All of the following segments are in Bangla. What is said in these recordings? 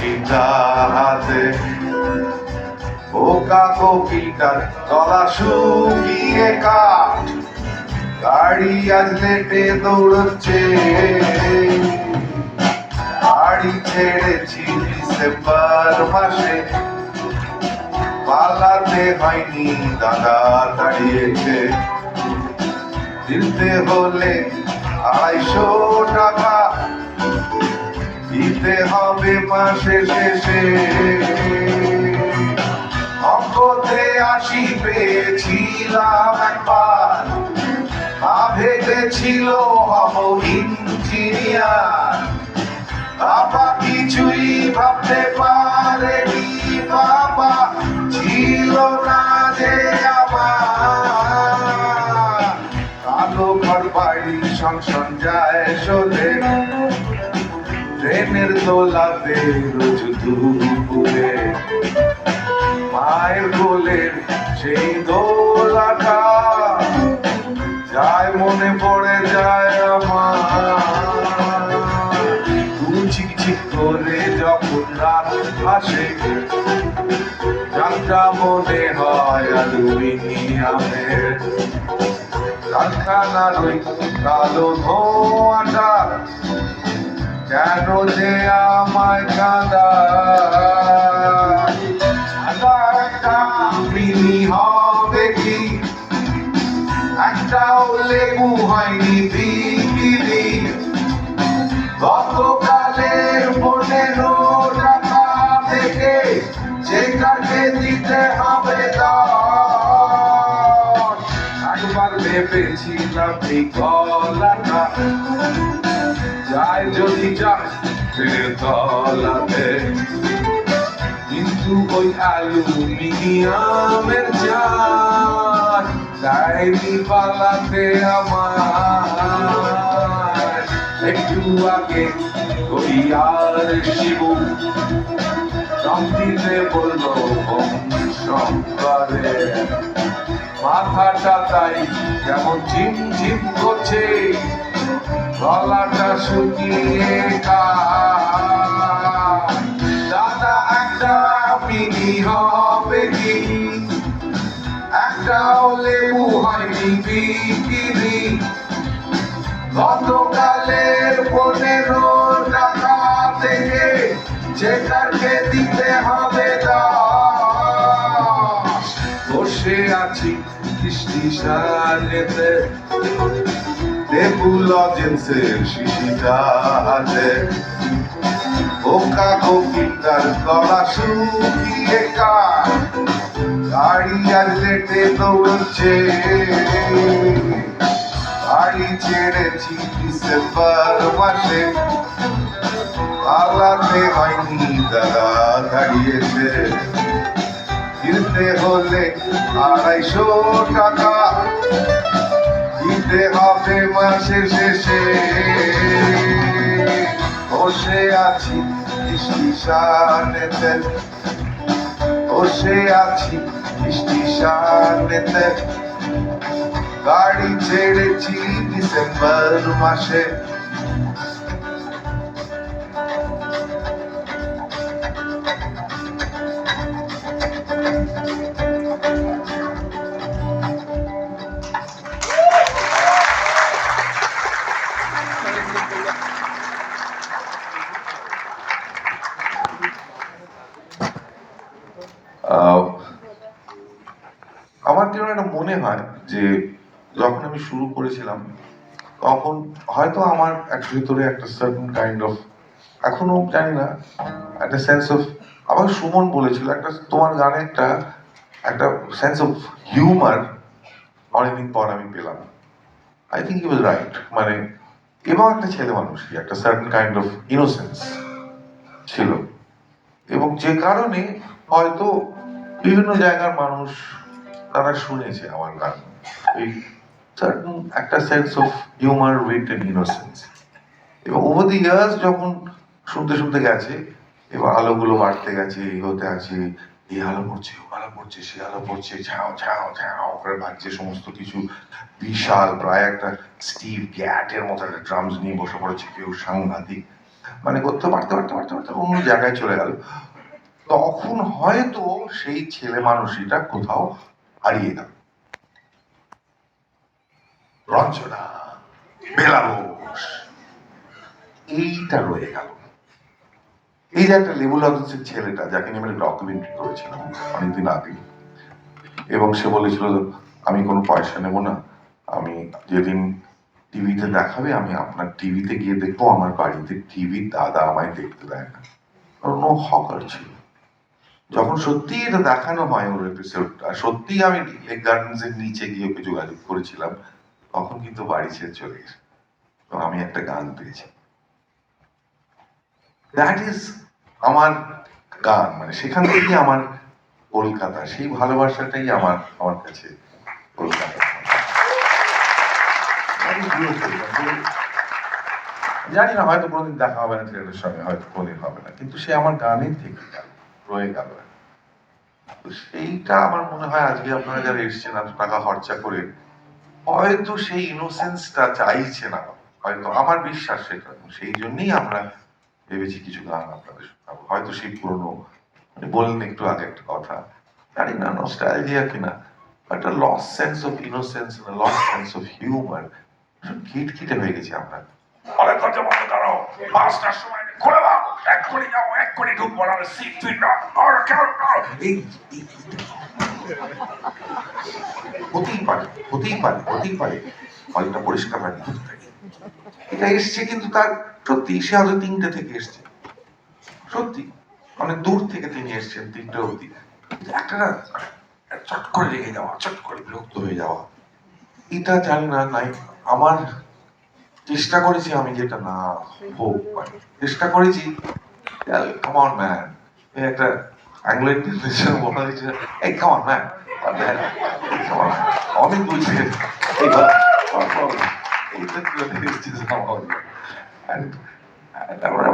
হাতে পোকা কপিটার গলা শুকিয়ে কাঠ, গাড়ি আজ লেটে দৌড়চ্ছে। বাড়ি ছেড়েছি ডিসেম্বর মাসে, পালাতে হয়নি দাদা দাঁড়িয়েছে। দিতে হলে আড়াইশো টাকা দিতে হবে মাসে শেষে। অঙ্কতে আসি পেয়েছিলাম একবার। মা ভেবেছিল হব ইঞ্জিনিয়ার। বাবা কিছুই ভাবতে পারেনি দোলাতে রোজ দুপুরে মায়ের কোলের সেই দোলাটা যায় মনে পড়ে যায় আমার। দু ঝিকঝিক করে যখন রাত আসে যাত্রা মনে হয় অ্যালুমিনিয়ামের কারখানার ওই কালো ধোঁয়াটা কেন যে আমায় কাঁদা হবে কি? একটাও লেবু হয়নি বিক্রি গতকালের পনেরো টাকা থেকে যেটাকে দিতে হবে দশ। একবার ভেবেছিলাম এই ফের তলাতে। কিন্তু ওই অ্যালুমিনিয়ামের জার ডায়েরি পালাতে আমার। একটু আগে ওই আর শিবু দম দিতে বলল শঙ্করে, মাথাটা তাই কেমন ঝিম ঝিম করছে গলাটা শুকিয়ে। দাদা, একটা মিনি হবে কি? একটাও লেবু হয়নি বিক্রি। গতকালের পনেরো টাকা থেকে যেটাকে দিতে হবে দশ। বসে আছি স্টেশনেতে লেবু লজেন্সের শিশিটা হাতে। পোকা কপিটার গলা শুকিয়ে কাঠ গাড়ি আর লেটে দৌড়চ্ছে বাড়ি ছেড়েছি ডিসেম্বর মাসে। পালাতে হয়নি দাদা দাঁড়িয়েছে। ফিরতে হলে আড়াইশো টাকা। দিতে হবে মাসের শেষে। বসে আছি স্টেশনেতে বসে আছি স্টেশনেতে গাড়ি ছেড়েছি ডিসেম্বর মাসে। করেছিলাম তখন হয়তো আমার এক ভিতরে একটা সার্টেন কাইন্ড অফ এখনও জানি না, একটা সেন্স অফ আবার সুমন বলেছিল একটা, তোমার গানে একটা একটা সেন্স অফ হিউমার অনেকদিন পর আমি পেলাম। আই থিঙ্ক ইউ রাইট মানে এবং একটা ছেলে মানুষই একটা সার্টেন কাইন্ড অফ ইনোসেন্স ছিল। এবং যে কারণে হয়তো বিভিন্ন জায়গার মানুষ তারা শুনেছে আমার গান। এই সার্টেন একটা sense of humour wit and innocence এবং ওভার দি ইয়ার্স যখন শুনতে শুনতে গেছে, এবার আলোগুলো বাড়তে গেছে এই হতে আছে এই আলো পড়ছে ও আলো পড়ছে সে আলো পড়ছে ঝাও ঝাও ঝাও করে বাজছে সমস্ত কিছু। বিশাল, প্রায় একটা স্টিভ গ্যাটের মতো একটা ড্রামস নিয়ে বসে পড়েছে কেউ সাংঘাতিক। মানে করতে, পারতে পারতে পারতে পারতে অন্য জায়গায় চলে গেল। তখন হয়তো সেই ছেলে মানুষটা কোথাও হারিয়ে গেল। রঞ্জনা বেলা বোস এইটা রয়ে গেল। এই যে একটা লেবুল হাউসের ছেলেটা, যাকে নিয়ে আমি ডকুমেন্টারি করেছিলাম অনেকদিন আগে এবং সে বলেছিল আমি কোনো পয়সা নেব না। আমি যেদিন টিভিতে দেখাবে, আমি আপনার টিভিতে গিয়ে দেখব। আমার বাড়িতে টিভির দাদা আমায় দেখতে দেয় না। কারণ ও হকার ছিল যখন সত্যি এটা দেখানো হয় ওর এপিসোডটা সত্যি আমি লেক গার্ডেন্স এর নিচে গিয়ে ওকে যোগাযোগ করেছিলাম তখন কিন্তু বাড়ি ছেড়ে চলে গেছে। এবং আমি একটা গান পেয়েছি। দ্যাট ইজ আমার গান মানে সেখান থেকে আমার কলকাতা, সেই ভালোবাসাটাই আমার আমার কাছে কলকাতা। মানে জানি না, হয়তো কোনোদিন দেখা হবে না ছেলেটার সঙ্গে, হয়তো কোনোদিন হবে না, কিন্তু সে আমার গানেই থেকে গেল, রয়ে গেল। তো সেইটা আমার মনে হয় আজকে আপনারা যারা এসছেন, এত টাকা খরচা করে হয়তো সেই ইনোসেন্সটা চাইছে না। হয়তো আমার বিশ্বাস সেটা সেই জন্যই আমরা ভেবেছি কিছু গান আপনাদের শোনাবো। হয়তো সেই পুরনো মানে বললেন একটু আগে একটা কথা। জানি না নস্টালজিয়া কিনা একটা loss sense of innocence loss sense of humour খিটখিটে হয়ে গেছে আমরা। অনেক কথা বন্ধ করো পাঁচটার সময় খুলে দাও এক করে যাও এক করে ঢুকবো না সিট ফিট না হতেই পারে হতেই পারে হতেই পারে। পরিষ্কার এটা এসছে কিন্তু তার সত্যি, সে হয়তো তিনটে থেকে এসছে। সত্যি, অনেক দূর থেকে তিনি এসছেন তিনটে অবধি। একটা না চট করে রেগে যাওয়া, চট করে বিরক্ত হয়ে যাওয়া। এটা জানি না, নাই, আমার চেষ্টা করেছি আমি যেটা না হোক মানে চেষ্টা করেছি কমন ম্যান একটা অ্যাংলো ইন্টারন্যাশনাল বলা হয়েছে। এই কেমন ম্যাম অনেক বলছে এইবার তারপরে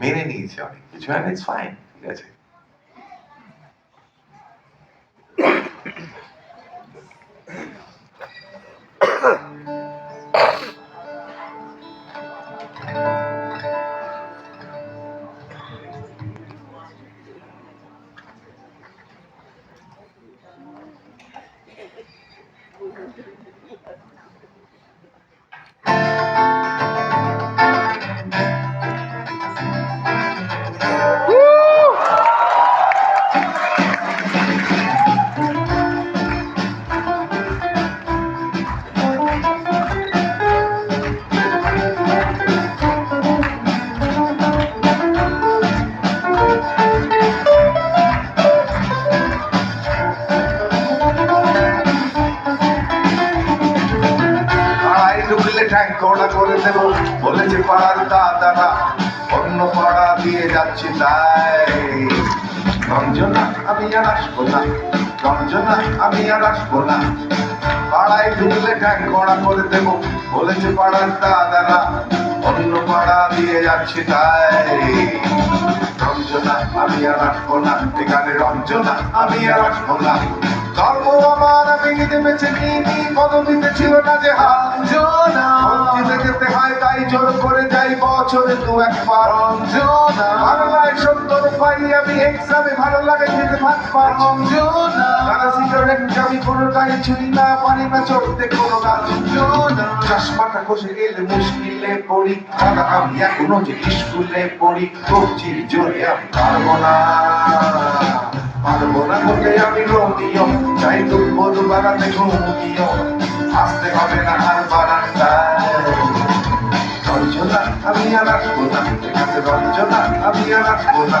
মেনে নিয়েছি অনেক কিছু অ্যান্ড ইটস ফাইন ঠিক আছে। পাড়ায় ঠ্যাং ঠ্যাঙ্কোড়া করে দেব। বলেছে, পাড়ার দাদারা, অন্য পাড়া দিয়ে যাচ্ছি তাই। রঞ্জনা, আমি আর আসব না। রঞ্জনা, আমি আর আসব না। পাড়ায় ঢুকলে ঠ্যাঙ্কোড়া করে দেব। বলেছে, পাড়ার দাদারা অন্য পাড়া দিয়ে যাচ্ছি তাই। রঞ্জনা আমি আর আসব না। এখানে রঞ্জনা আমি আর আসব না। ধর্ম আমার আমি নিজে বেছে নিইনি পদবিতে ছিল না যে মসজিদে যেতে হয় তাই জোর করে যাই বছরে দু একবার। বাংলায় সত্তর পাই আমি এক্সামে ভালো লাগে রঞ্জনা। সারা সিগারেট আমি কোনোটাই ছুঁই না পারি না চলতে কোনো গাছ রঞ্জনা। গেলে মুশকিলে পড়ি দাদা আমি এখনও যে স্কুলে পড়ি। করছি জোরে আমি পারব না পারব না বলে আমি রোমিও চাই দুর্বল বাড়াতে ঘুমিও। আসতে হবে না আর বারান্দায়। রঞ্জনা, আমি আর আসব না আমি আর আসব না।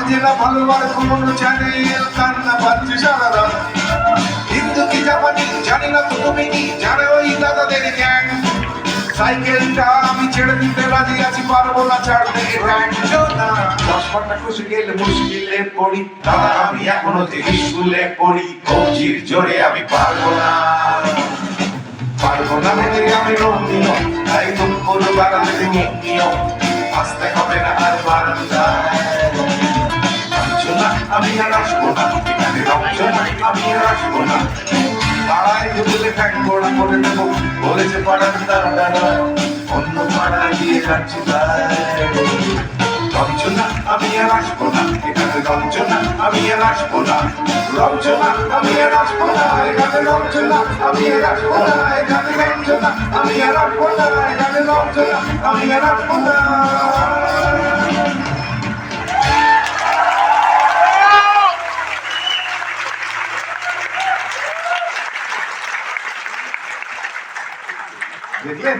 লাগছে ভালোবার কোনো চ্যানেল কান্না পাচ্ছে সারা রাত। হিন্দু কি জাপানি জানি না তো তুমি কি জানে ওই দাদাদের গ্যাং সাইকেলটা আমি ছেড়ে দিতে রাজি আছি, পারব না ছাড়তে না দশ ঘণ্টা খুশি মুশকিলে পড়ি। দাদা, আমি এখনও যে স্কুলে পড়ি। কবজির জোরে আমি পারব না। পারব না ভেবে আমি রোমিও তাই দুপুর বাড়াতে নিয়ম। আসতে হবে না আর রঞ্জনা আমি আর আসব না এখানে আমি আর আসব না পাড়ায় ঢুকলে ঠ্যাং গোড়া করে দেবো বলেছে পাড়ার দাদারা অন্য পাড়ায় দিয়ে যাচ্ছি রঞ্জনা আমি আর আসব না এখানে রঞ্জনা আমি আর আসব না রঞ্জনা আমি আর আসব না এখানে রঞ্জনা আমি আর আসব না এখানে রঞ্জনা আমি আর আসব না এখানে রঞ্জনা আমি আর আসব না de 10.